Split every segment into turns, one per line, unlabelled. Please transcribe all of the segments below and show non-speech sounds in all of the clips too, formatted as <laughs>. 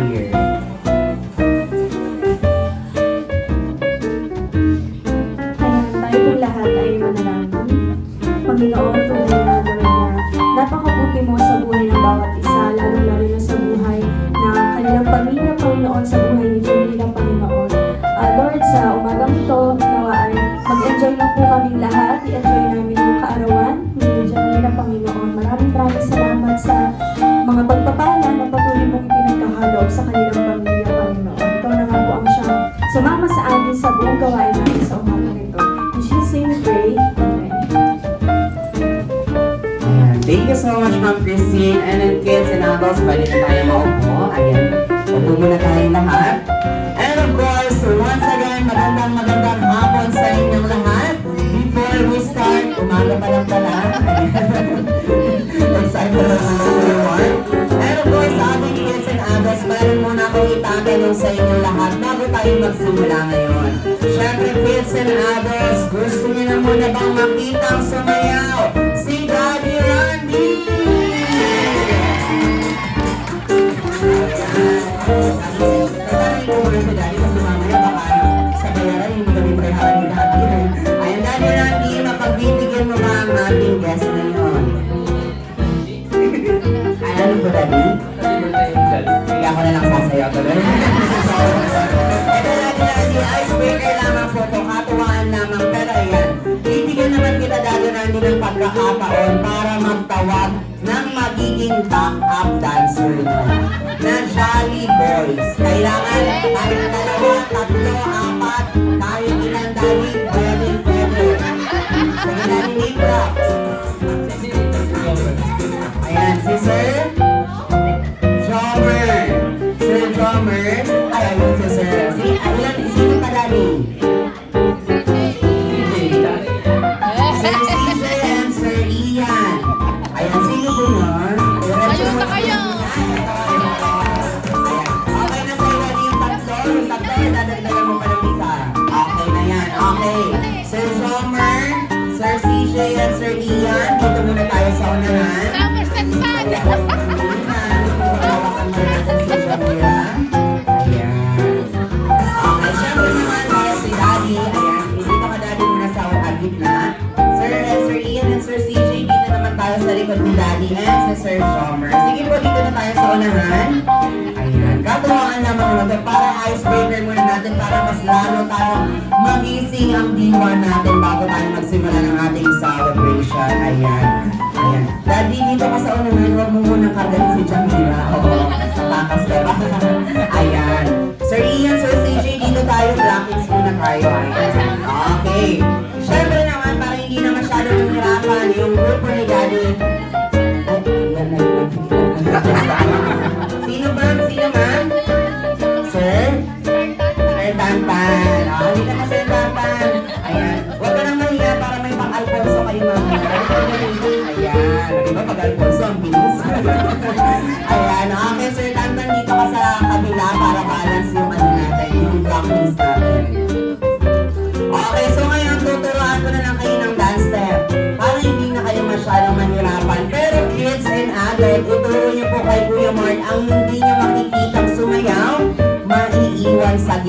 Ayan, tayo lahat ay manalangin. Panginoon, tunay na Lord na napakabuti mo sa buhay ng bawat isa, lalo-lalo na sa buhay ng kanilang pamilya, Panginoon, sa buhay ni Jamila, Panginoon. Ah, Lord, sa umagang ito,
Thank you so much, Ma'am Christine. And then, kids and adults, pwede na tayo maupo. Ayan. Upo muna tayong lahat. And of course, once again, magandang magandang hapon sa inyong lahat. Before we start, umaga pa lang <laughs> pala. Excited na naman everyone. And of course, sa ating kids and adults, meron muna akong itatanong sa inyong lahat bago tayo magsimula ngayon. Siyempre, kids and adults, gusto niyo na muna bang makita ang sumayaw? Pagkakataon para magtawag ng magiging back-up dancer mo na Jolly Boys. Kailangan kahit dalawa, tatlo, apat, kahit ilan dali, pwede, pwede. Sige na, name drop. Ayan, si Sir Okay. Sir Jomer, Sir CJ, and Sir Ian. Dito muna tayo sa unahan.
Summer Sansan.
Okay, syempre naman para si Daddy. Ayan, dito ka Daddy muna sa gitna. Sir Shomer. Sige po, dito na tayo sa unahan. Ayan, katuwaan naman naman ito. Para icebreaker muna natin para mas lalo tayo magising ang diwa natin bago tayo magsimula ng ating celebration. Ayan. Ayan. Daddy, dito ka sa unahan, huwag mo munang kargahin si Jamila. Oo, takas ka ba? <laughs> Sir Tantan.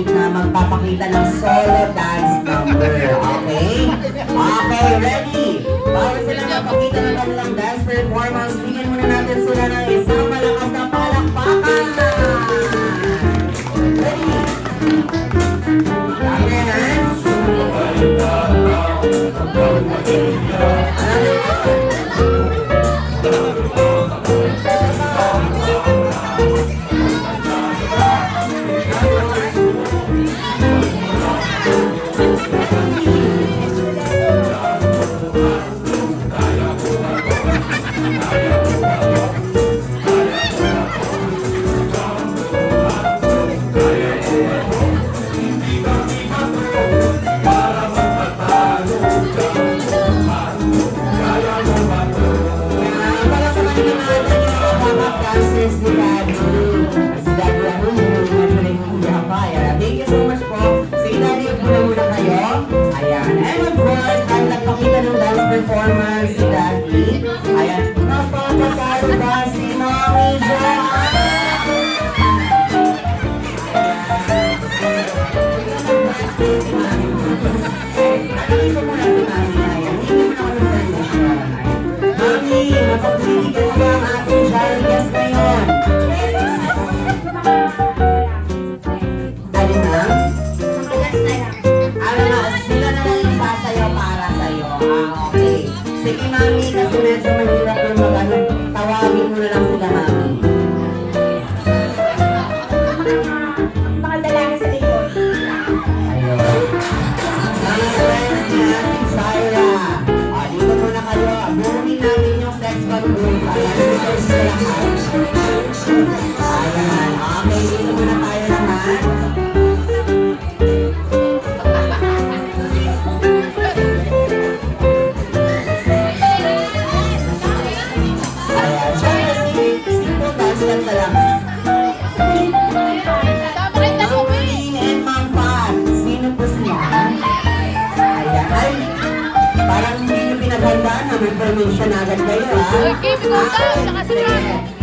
Sa gitna magpapakita ng solo dance number. Okay? Okay, ready? Bago sila magpakita ng kanilang dance performance, bigyan muna natin sila ng performance dati. Thank you. permission agad kayo ha.
Okay, bigong
ka,
saka si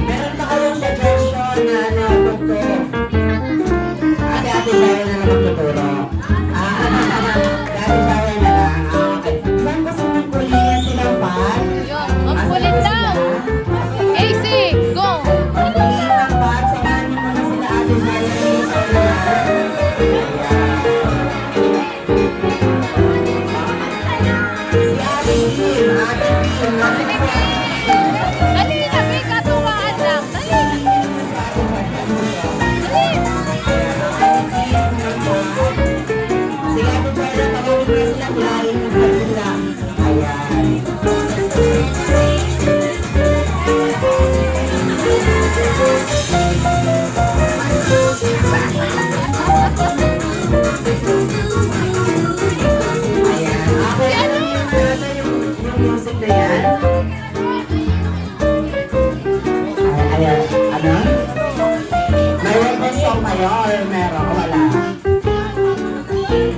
roll
meron. Wala.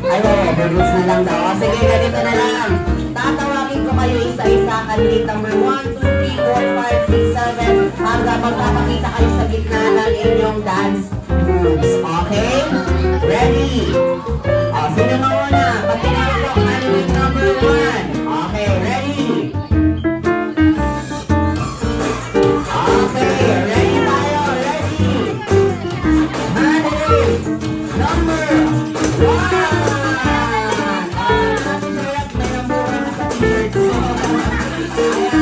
Ay, oo, oh, na lang daw. Ah, sige, ganito na lang. Tatawagin ko kayo isa-isa at lead number 1, 2, 3, 4, 5, 6, 7 hanggang magpapakita kayo sa gitna ng inyong dance moves. Okay? Ready? Bye.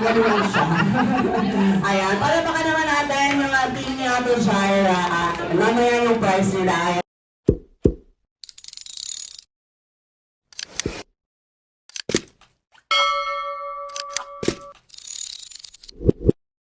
ganun siya. Ayan, para baka naman natin yung ating ni Ate Shira. Ah, ano Mamaya yung price nila ay